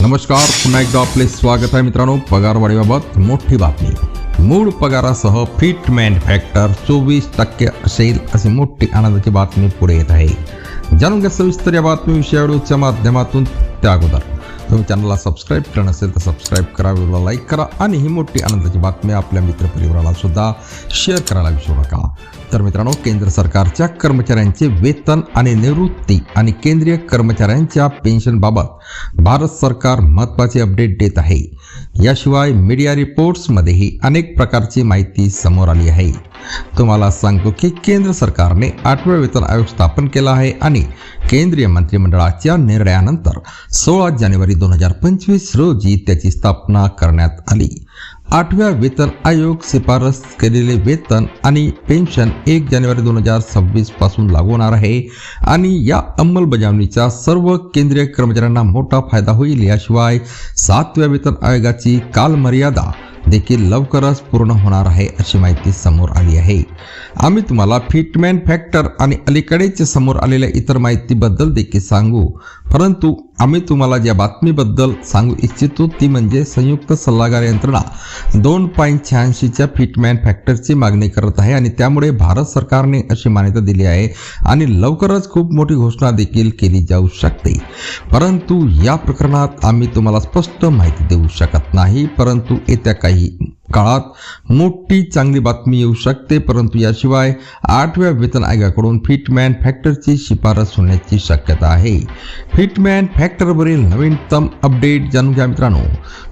नमस्कार पुन्हा एकदा आपले स्वागत आहे मित्रांनो. पगारवाढीबाबत मोठी बातमी. मूळ पगारासह फिटमॅन फॅक्टर चोवीस टक्के असेल अशी मोठी आनंदाची बातमी पुढे येत आहे. जाणून घ्या सविस्तर या बातमी व्हिडिओच्या माध्यमातून त्या अगोदर. तुम्ही चॅनलला सबस्क्राईब केलं नसेल तर सबस्क्राईब करा व्हिडिओला लाईक करा आणि ही मोठी आनंदाची बातमी आपल्या मित्रपरिवाराला सुद्धा शेअर करायला विसरू नका. तर मित्रांनो केंद्र सरकारच्या कर्मचाऱ्यांचे वेतन आणि निवृत्ती आणि केंद्रीय कर्मचाऱ्यांच्या पेन्शनबाबत भारत सरकार महत्त्वाचे अपडेट देत आहे. याशिवाय मीडिया रिपोर्ट्समध्येही अनेक प्रकारची माहिती समोर आली आहे. तुम्हाला सांगतो की केंद्र सरकारने आठव्या वेतन आयोग स्थापन केला आहे आणि केंद्रीय मंत्रिमंडळाच्या निर्णयानंतर सोळा जानेवारी दोन हजार पंचवीस रोजी त्याची स्थापना करण्यात आली. आठव्या वेतन आयोग शिफारस केलेले वेतन आणि पेन्शन एक जानेवारी दोन हजार सव्वीसपासून लागू होणार आहे आणि या अंमलबजावणीचा सर्व केंद्रीय कर्मचाऱ्यांना मोठा फायदा होईल. याशिवाय सातव्या वेतन आयोगाची कालमर्यादा देखील लवकरच पूर्ण होणार आहे अशी माहिती समोर आली आहे. आम्ही तुम्हाला फिटमॅन फॅक्टर आणि अलीकडेच समोर आलेल्या इतर माहितीबद्दल देखील सांगू. परंतु आम्ही तुम्हाला ज्या बातमीबद्दल सांगू इच्छितो ती म्हणजे संयुक्त सल्लागार यंत्रणा दोन पॉईंट शहाऐंशीच्या फिटमॅन फॅक्टरची मागणी करत आहे आणि त्यामुळे भारत सरकारने अशी मान्यता दिली आहे आणि लवकरच खूप मोठी घोषणा देखील केली जाऊ शकते. परंतु या प्रकरणात आम्ही तुम्हाला स्पष्ट माहिती देऊ शकत नाही परंतु येत्या काही काळात मोठी चांगली बातमी येऊ शकते परंतु याशिवाय आठव्या वेतन आयोगाकडून फिटमॅन फॅक्टरची शिफारस होण्याची शक्यता आहे. फिटमॅन फॅक्टरवरील नवीनतम अपडेट जाणून घ्या मित्रांनो.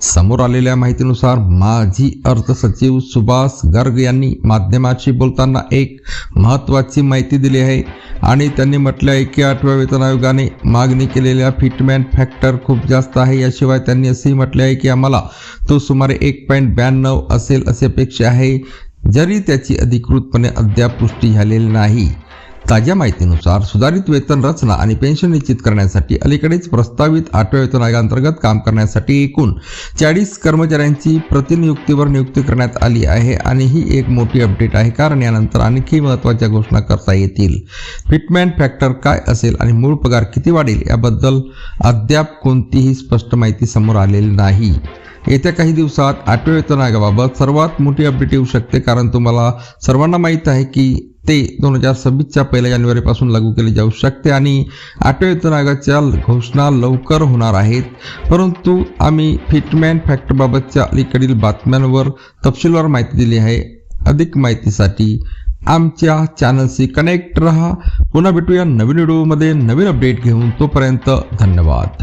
समोर आलेल्या माहितीनुसार माजी अर्थ सचिव सुभाष गर्ग यांनी माध्यमाशी बोलताना एक महत्त्वाची माहिती दिली आहे आणि त्यांनी म्हटले आहे की आठव्या वेतन आयोगाने मागणी केलेल्या फिटमॅन फॅक्टर खूप जास्त आहे. याशिवाय त्यांनी असेही म्हटले आहे की आम्हाला तो सुमारे एक पॉईंट ब्याण्णव असेल अशी अपेक्षा आहे जरी त्याची अधिकृतपणे अद्याप पुष्टी झालेली नाही. ताज्या माहितीनुसार सुधारित वेतन रचना आणि पेन्शन निश्चित करण्यासाठी अलीकडेच प्रस्तावित आठव्या वेतन आयोगांतर्गत काम करण्यासाठी एकूण चाळीस कर्मचाऱ्यांची प्रतिनियुक्तीवर नियुक्ती करण्यात आली आहे आणि ही एक मोठी अपडेट आहे. कारण यानंतर आणखी महत्त्वाच्या घोषणा करता येतील. फिटमॅन फॅक्टर काय असेल आणि मूळ पगार किती वाढेल याबद्दल अद्याप कोणतीही स्पष्ट माहिती समोर आलेली नाही. येत्या काही दिवसात आठव्या वेतन आयोगाबाबत सर्वात मोठी अपडेट येऊ शकते कारण तुम्हाला सर्वांना माहीत आहे की ते दोन हजार सव्वीसच्या पहिल्या जानेवारीपासून लागू केले जाऊ शकते आणि आठव्या वेतन आयोगाच्या घोषणा लवकर होणार आहेत. परंतु आम्ही फिटमॅन फॅक्टरबाबतच्या अलीकडील बातम्यांवर तपशीलवार माहिती दिली आहे. अधिक माहितीसाठी आमच्या चॅनलशी कनेक्ट रहा. पुन्हा भेटूया नवीन व्हिडिओमध्ये नवीन अपडेट घेऊन. तोपर्यंत धन्यवाद.